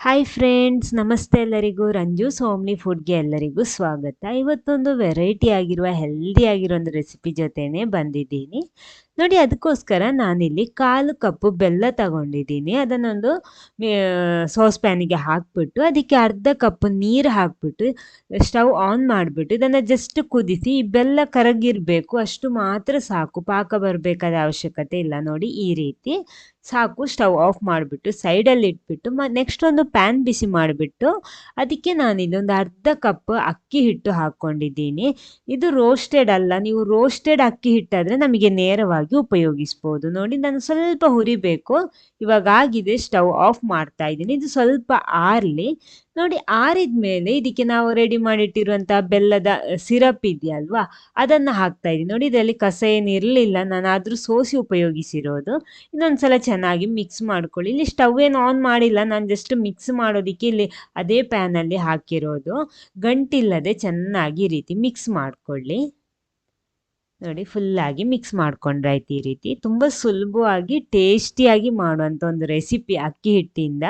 Hi friends ನಮಸ್ತೆ ಎಲ್ಲರಿಗೂ. ರಂಜು ಸೋಮ್ನಿ ಫುಡ್ಗೆ ಎಲ್ಲರಿಗೂ ಸ್ವಾಗತ. ಇವತ್ತೊಂದು ವೆರೈಟಿ ಆಗಿರುವ ಹೆಲ್ದಿ ಆಗಿರೋ ಒಂದು ರೆಸಿಪಿ ಜೊತೆನೇ ಬಂದಿದ್ದೀನಿ. ನೋಡಿ, ಅದಕ್ಕೋಸ್ಕರ ನಾನಿಲ್ಲಿ ಕಾಲು ಕಪ್ಪು ಬೆಲ್ಲ ತಗೊಂಡಿದ್ದೀನಿ. ಅದನ್ನೊಂದು ಸಾಸ್ ಪ್ಯಾನಿಗೆ ಹಾಕ್ಬಿಟ್ಟು, ಅದಕ್ಕೆ ಅರ್ಧ ಕಪ್ ನೀರು ಹಾಕ್ಬಿಟ್ಟು, ಸ್ಟವ್ ಆನ್ ಮಾಡಿಬಿಟ್ಟು, ಇದನ್ನು ಜಸ್ಟ್ ಕುದಿಸಿ, ಈ ಬೆಲ್ಲ ಕರಗಿರಬೇಕು, ಅಷ್ಟು ಮಾತ್ರ ಸಾಕು. ಪಾಕ ಬರಬೇಕಾದ ಅವಶ್ಯಕತೆ ಇಲ್ಲ ನೋಡಿ, ಈ ರೀತಿ ಸಾಕು. ಸ್ಟವ್ ಆಫ್ ಮಾಡಿಬಿಟ್ಟು, ಸೈಡಲ್ಲಿ ಇಟ್ಬಿಟ್ಟು, ಮ ನೆಕ್ಸ್ಟ್ ಒಂದು ಪ್ಯಾನ್ ಬಿಸಿ ಮಾಡಿಬಿಟ್ಟು, ಅದಕ್ಕೆ ನಾನು ಇದೊಂದು ಅರ್ಧ ಕಪ್ ಅಕ್ಕಿ ಹಿಟ್ಟು ಹಾಕ್ಕೊಂಡಿದ್ದೀನಿ. ಇದು ರೋಸ್ಟೆಡ್ ಅಲ್ಲ, ನೀವು ರೋಸ್ಟೆಡ್ ಅಕ್ಕಿ ಹಿಟ್ಟಾದರೆ ನಮಗೆ ನೇರವಾಗಿ ಉಪಯೋಗಿಸ್ಬೋದು. ನೋಡಿ, ನಾನು ಸ್ವಲ್ಪ ಹುರಿಬೇಕು ಇವಾಗ ಆಗಿದೆ, ಸ್ಟವ್ ಆಫ್ ಮಾಡ್ತಾ ಇದ್ದೀನಿ. ಇದು ಸ್ವಲ್ಪ ಆರಲಿ. ನೋಡಿ, ಆರಿದ ಮೇಲೆ ಇದಕ್ಕೆ ನಾವು ರೆಡಿ ಮಾಡಿಟ್ಟಿರುವಂತಹ ಬೆಲ್ಲದ ಸಿರಪ್ ಇದೆಯಲ್ವಾ, ಅದನ್ನು ಹಾಕ್ತಾ ಇದ್ದೀನಿ. ನೋಡಿ, ಇದರಲ್ಲಿ ಕಸ ಏನಿರಲಿಲ್ಲ ನಾನು ಆದರೂ ಸೋಸಿ ಉಪಯೋಗಿಸಿರೋದು. ಇನ್ನೊಂದ್ಸಲ ಚೆನ್ನಾಗಿ ಮಿಕ್ಸ್ ಮಾಡ್ಕೊಳ್ಳಿ. ಇಲ್ಲಿ ಸ್ಟವ್ ಏನು ಆನ್ ಮಾಡಿಲ್ಲ. ನಾನು ಜಸ್ಟ್ ಮಿಕ್ಸ್ ಮಾಡೋದಕ್ಕೆ ಇಲ್ಲಿ ಅದೇ ಪ್ಯಾನಲ್ಲಿ ಹಾಕಿರೋದು. ಗಂಟಿಲ್ಲದೆ ಚೆನ್ನಾಗಿ ರೀತಿ ಮಿಕ್ಸ್ ಮಾಡ್ಕೊಳ್ಳಿ. ನೋಡಿ ಫುಲ್ಲಾಗಿ ಮಿಕ್ಸ್ ಮಾಡ್ಕೊಂಡ್ರಾಯ್ತು ಈ ರೀತಿ. ತುಂಬ ಸುಲಭವಾಗಿ ಟೇಸ್ಟಿಯಾಗಿ ಮಾಡುವಂಥ ಒಂದು ರೆಸಿಪಿ ಅಕ್ಕಿ ಹಿಟ್ಟಿಂದ.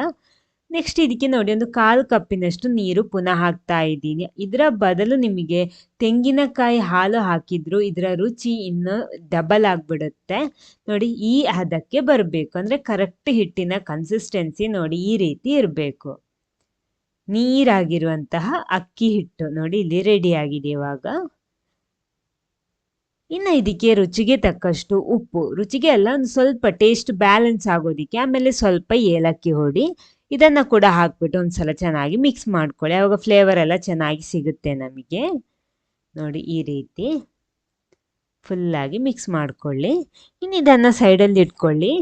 ನೆಕ್ಸ್ಟ್ ಇದಕ್ಕೆ ನೋಡಿ, ಒಂದು ಕಾಲು ಕಪ್ಪಿನಷ್ಟು ನೀರು ಪುನಃ ಹಾಕ್ತಾ ಇದ್ದೀನಿ. ಇದರ ಬದಲು ನಿಮಗೆ ತೆಂಗಿನಕಾಯಿ ಹಾಲು ಹಾಕಿದ್ರು ಇದರ ರುಚಿ ಇನ್ನೂ ಡಬಲ್ ಆಗಿಬಿಡುತ್ತೆ. ನೋಡಿ, ಈ ಹದಕ್ಕೆ ಬರಬೇಕು. ಅಂದರೆ ಕರೆಕ್ಟ್ ಹಿಟ್ಟಿನ ಕನ್ಸಿಸ್ಟೆನ್ಸಿ ನೋಡಿ, ಈ ರೀತಿ ಇರಬೇಕು. ನೀರಾಗಿರುವಂತಹ ಅಕ್ಕಿ ಹಿಟ್ಟು ನೋಡಿ, ಇಲ್ಲಿ ರೆಡಿ ಆಗಿದೆ ಇವಾಗ. ಇನ್ನು ಇದಕ್ಕೆ ರುಚಿಗೆ ತಕ್ಕಷ್ಟು ಉಪ್ಪು. ರುಚಿಗೆ ಅಲ್ಲ ಒಂದು ಸ್ವಲ್ಪ ಟೇಸ್ಟ್ ಬ್ಯಾಲೆನ್ಸ್ ಆಗೋದಕ್ಕೆ ಆಮೇಲೆ ಸ್ವಲ್ಪ ಏಲಕ್ಕಿ ಹೊಡಿ. ಇದನ್ನು ಕೂಡ ಹಾಕ್ಬಿಟ್ಟು ಒಂದು ಸಲ ಚೆನ್ನಾಗಿ ಮಿಕ್ಸ್ ಮಾಡ್ಕೊಳ್ಳಿ. ಆವಾಗ ಫ್ಲೇವರ್ ಎಲ್ಲ ಚೆನ್ನಾಗಿ ಸಿಗುತ್ತೆ ನಮಗೆ. ನೋಡಿ ಈ ರೀತಿ ಫುಲ್ಲಾಗಿ ಮಿಕ್ಸ್ ಮಾಡ್ಕೊಳ್ಳಿ. ಇನ್ನು ಇದನ್ನು ಸೈಡಲ್ಲಿ ಇಟ್ಕೊಳ್ಳಿ.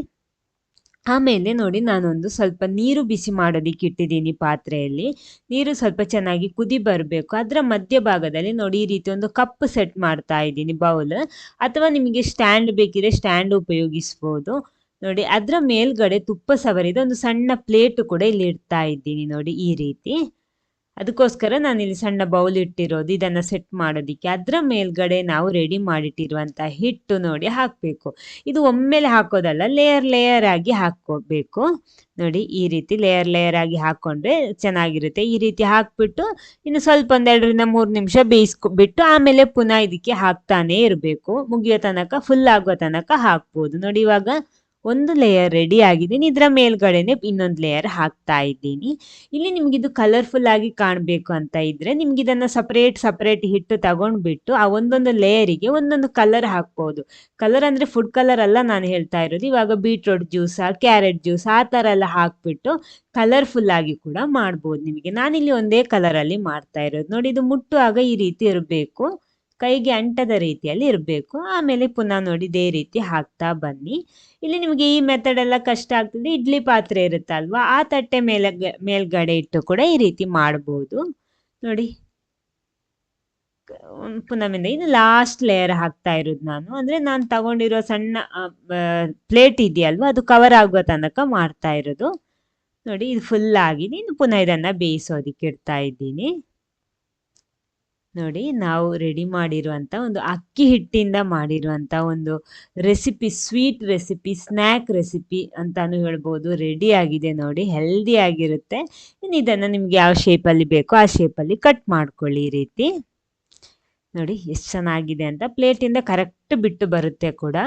ಆಮೇಲೆ ನೋಡಿ ನಾನೊಂದು ಸ್ವಲ್ಪ ನೀರು ಬಿಸಿ ಮಾಡೋದಕ್ಕೆ ಇಟ್ಟಿದ್ದೀನಿ ಪಾತ್ರೆಯಲ್ಲಿ. ನೀರು ಸ್ವಲ್ಪ ಚೆನ್ನಾಗಿ ಕುದಿ ಬರಬೇಕು. ಅದರ ಮಧ್ಯಭಾಗದಲ್ಲಿ ನೋಡಿ ಈ ರೀತಿ ಒಂದು ಕಪ್ ಸೆಟ್ ಮಾಡ್ತಾ ಇದ್ದೀನಿ ಬೌಲ್. ಅಥವಾ ನಿಮಗೆ ಸ್ಟ್ಯಾಂಡ್ ಬೇಕಿದ್ರೆ ಸ್ಟ್ಯಾಂಡ್ ಉಪಯೋಗಿಸ್ಬೋದು. ನೋಡಿ, ಅದರ ಮೇಲ್ಗಡೆ ತುಪ್ಪ ಸವರಿದ ಒಂದು ಸಣ್ಣ ಪ್ಲೇಟ್ ಕೂಡ ಇಲ್ಲಿ ಇಡ್ತಾ ಇದ್ದೀನಿ ನೋಡಿ ಈ ರೀತಿ. ಅದಕ್ಕೋಸ್ಕರ ನಾನು ಇಲ್ಲಿ ಸಣ್ಣ ಬೌಲ್ ಇಟ್ಟಿರೋದು, ಇದನ್ನು ಸೆಟ್ ಮಾಡೋದಕ್ಕೆ. ಅದರ ಮೇಲ್ಗಡೆ ನಾವು ರೆಡಿ ಮಾಡಿಟ್ಟಿರುವಂಥ ಹಿಟ್ಟು ನೋಡಿ ಹಾಕಬೇಕು. ಇದು ಒಮ್ಮೆಲೆ ಹಾಕೋದಲ್ಲ ಲೇಯರ್ ಲೇಯರ್ ಆಗಿ ಹಾಕೋಬೇಕು ನೋಡಿ, ಈ ರೀತಿ ಲೇಯರ್ ಲೇಯರ್ ಆಗಿ ಹಾಕ್ಕೊಂಡ್ರೆ ಚೆನ್ನಾಗಿರುತ್ತೆ. ಈ ರೀತಿ ಹಾಕ್ಬಿಟ್ಟು ಇನ್ನು ಸ್ವಲ್ಪ ಒಂದೆರಡರಿಂದ ಮೂರು ನಿಮಿಷ ಬೇಯಿಸ್ಕೊಬಿಟ್ಟು ಆಮೇಲೆ ಪುನಃ ಇದಕ್ಕೆ ಹಾಕ್ತಾನೆ ಇರಬೇಕು. ಮುಗಿಯೋ ತನಕ ಫುಲ್ ಆಗೋ ತನಕ ಹಾಕ್ಬೋದು. ನೋಡಿ, ಇವಾಗ ಒಂದು ಲೇಯರ್ ರೆಡಿ ಆಗಿದೆ. ಇದರ ಮೇಲ್ಗಡೆನೆ ಇನ್ನೊಂದು ಲೇಯರ್ ಹಾಕ್ತಾ ಇದ್ದೀನಿ. ಇಲ್ಲಿ ನಿಮ್ಗೆ ಇದು ಕಲರ್ಫುಲ್ ಆಗಿ ಕಾಣಬೇಕು ಅಂತ ಇದ್ರೆ ನಿಮ್ಗೆ ಇದನ್ನ ಸಪರೇಟ್ ಸಪರೇಟ್ ಹಿಟ್ಟು ತಗೊಂಡ್ಬಿಟ್ಟು ಆ ಒಂದೊಂದು ಲೇಯರಿಗೆ ಒಂದೊಂದು ಕಲರ್ ಹಾಕ್ಬೋದು. ಕಲರ್ ಅಂದ್ರೆ ಫುಡ್ ಕಲರ್ ಅಲ್ಲ ನಾನು ಹೇಳ್ತಾ ಇರೋದು. ಇವಾಗ ಬೀಟ್ರೂಟ್ ಜ್ಯೂಸ್ ಕ್ಯಾರೆಟ್ ಜ್ಯೂಸ್ ಆ ತರ ಎಲ್ಲ ಹಾಕ್ಬಿಟ್ಟು ಕಲರ್ಫುಲ್ ಆಗಿ ಕೂಡ ಮಾಡ್ಬೋದು ನಿಮಗೆ. ನಾನಿಲ್ಲಿ ಒಂದೇ ಕಲರ್ ಅಲ್ಲಿ ಮಾಡ್ತಾ ಇರೋದು. ನೋಡಿ, ಇದು ಮುಟ್ಟುವಾಗ ಈ ರೀತಿ ಇರಬೇಕು. ಕೈಗೆ ಅಂಟದ ರೀತಿಯಲ್ಲಿ ಇರಬೇಕು. ಆಮೇಲೆ ಪುನಃ ನೋಡಿ ಇದೇ ರೀತಿ ಹಾಕ್ತಾ ಬನ್ನಿ. ಇಲ್ಲಿ ನಿಮಗೆ ಈ ಮೆಥಡ್ ಎಲ್ಲ ಕಷ್ಟ ಆಗ್ತದೆ. ಇಡ್ಲಿ ಪಾತ್ರೆ ಇರುತ್ತಲ್ವಾ? ಆ ತಟ್ಟೆ ಮೇಲೆ ಮೇಲ್ಗಡೆ ಇಟ್ಟು ಕೂಡ ಈ ರೀತಿ ಮಾಡ್ಬೋದು. ನೋಡಿ. ಪುನಃ ಇನ್ನು ಲಾಸ್ಟ್ ಲೇಯರ್ ಹಾಕ್ತಾ ಇರೋದು ನಾನು. ಅಂದ್ರೆ ನಾನು ತಗೊಂಡಿರೋ ಸಣ್ಣ ಪ್ಲೇಟ್ ಇದೆಯಲ್ವಾ? ಅದು ಕವರ್ ಆಗೋ ತನಕ ಮಾಡ್ತಾ ಇರೋದು. ನೋಡಿ, ಇದು ಫುಲ್ ಆಗಿದೆ. ಇನ್ನು ಪುನಃ ಇದನ್ನ ಬೇಯಿಸೋದಿಕ್ಕೆ ಇಡ್ತಾ ಇದ್ದೀನಿ. ನೋಡಿ ನಾವು ರೆಡಿ ಮಾಡಿರುವಂಥ ಒಂದು ಅಕ್ಕಿ ಹಿಟ್ಟಿಂದ ಮಾಡಿರುವಂಥ ಒಂದು recipe sweet recipe snack recipe ಅಂತಾನು ಹೇಳ್ಬೋದು. ರೆಡಿ ಆಗಿದೆ ನೋಡಿ ಹೆಲ್ದಿ ಆಗಿರುತ್ತೆ. ಇನ್ನು ಇದನ್ನು ನಿಮ್ಗೆ ಯಾವ ಶೇಪಲ್ಲಿ ಬೇಕೋ ಆ ಶೇಪಲ್ಲಿ ಕಟ್ ಮಾಡ್ಕೊಳ್ಳಿ ಈ ರೀತಿ. ನೋಡಿ, ಎಷ್ಟು ಚೆನ್ನಾಗಿದೆ ಅಂತ. ಪ್ಲೇಟಿಂದ ಕರೆಕ್ಟ್ ಬಿಟ್ಟು ಬರುತ್ತೆ ಕೂಡ.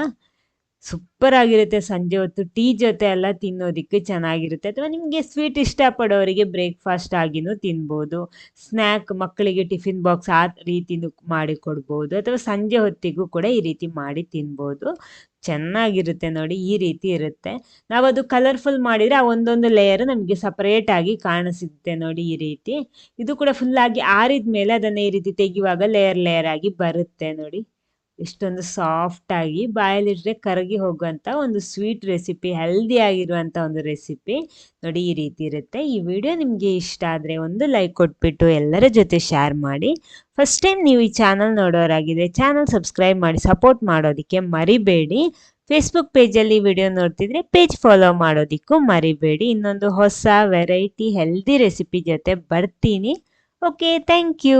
ಸೂಪರ್ ಆಗಿರುತ್ತೆ ಸಂಜೆ ಹೊತ್ತು. ಟೀ ಜೊತೆ ಎಲ್ಲ ತಿನ್ನೋದಕ್ಕೆ ಚೆನ್ನಾಗಿರುತ್ತೆ. ಅಥವಾ ನಿಮಗೆ ಸ್ವೀಟ್ ಇಷ್ಟಪಡೋರಿಗೆ ಬ್ರೇಕ್ಫಾಸ್ಟ್ ಆಗಿನೂ ತಿನ್ಬೋದು. ಸ್ನ್ಯಾಕ್ ಮಕ್ಕಳಿಗೆ ಟಿಫಿನ್ ಬಾಕ್ಸ್ ಆ ರೀತಿನೂ ಮಾಡಿ ಕೊಡ್ಬೋದು. ಅಥವಾ ಸಂಜೆ ಹೊತ್ತಿಗೂ ಕೂಡ ಈ ರೀತಿ ಮಾಡಿ ತಿನ್ಬೋದು. ಚೆನ್ನಾಗಿರುತ್ತೆ ನೋಡಿ, ಈ ರೀತಿ ಇರುತ್ತೆ. ನಾವು ಅದು ಕಲರ್ಫುಲ್ ಮಾಡಿದರೆ ಆ ಒಂದೊಂದು ಲೇಯರ್ ನಮಗೆ ಸಪರೇಟ್ ಆಗಿ ಕಾಣಿಸುತ್ತೆ ನೋಡಿ, ಈ ರೀತಿ. ಇದು ಕೂಡ ಫುಲ್ ಆಗಿ ಆರಿದ ಮೇಲೆ ಅದನ್ನು ಈ ರೀತಿ ತೆಗೆಯುವಾಗ ಲೇಯರ್ ಲೇಯರ್ ಆಗಿ ಬರುತ್ತೆ ನೋಡಿ. ಇಷ್ಟೊಂದು ಸಾಫ್ಟ್ ಆಗಿ ಬಾಯಲ್ಲಿಟ್ಟರೆ ಕರಗಿ ಹೋಗುವಂಥ ಒಂದು ಸ್ವೀಟ್ ರೆಸಿಪಿ ಹೆಲ್ದಿ ಆಗಿರುವಂಥ ಒಂದು ರೆಸಿಪಿ ನೋಡಿ ಈ ರೀತಿ ಇರುತ್ತೆ. ಈ ವಿಡಿಯೋ ನಿಮಗೆ ಇಷ್ಟ ಆದರೆ ಒಂದು ಲೈಕ್ ಕೊಟ್ಬಿಟ್ಟು ಎಲ್ಲರ ಜೊತೆ ಶೇರ್ ಮಾಡಿ. ಫಸ್ಟ್ ಟೈಮ್ ನೀವು ಈ ಚಾನಲ್ ನೋಡೋರಾಗಿದೆ ಚಾನಲ್ ಸಬ್ಸ್ಕ್ರೈಬ್ ಮಾಡಿ ಸಪೋರ್ಟ್ ಮಾಡೋದಕ್ಕೆ ಮರಿಬೇಡಿ. ಫೇಸ್ಬುಕ್ ಪೇಜಲ್ಲಿ ವಿಡಿಯೋ ನೋಡ್ತಿದ್ರೆ ಪೇಜ್ ಫಾಲೋ ಮಾಡೋದಕ್ಕೂ ಮರಿಬೇಡಿ. ಇನ್ನೊಂದು ಹೊಸ ವೆರೈಟಿ ಹೆಲ್ದಿ ರೆಸಿಪಿ ಜೊತೆ ಬರ್ತೀನಿ. Okay thank you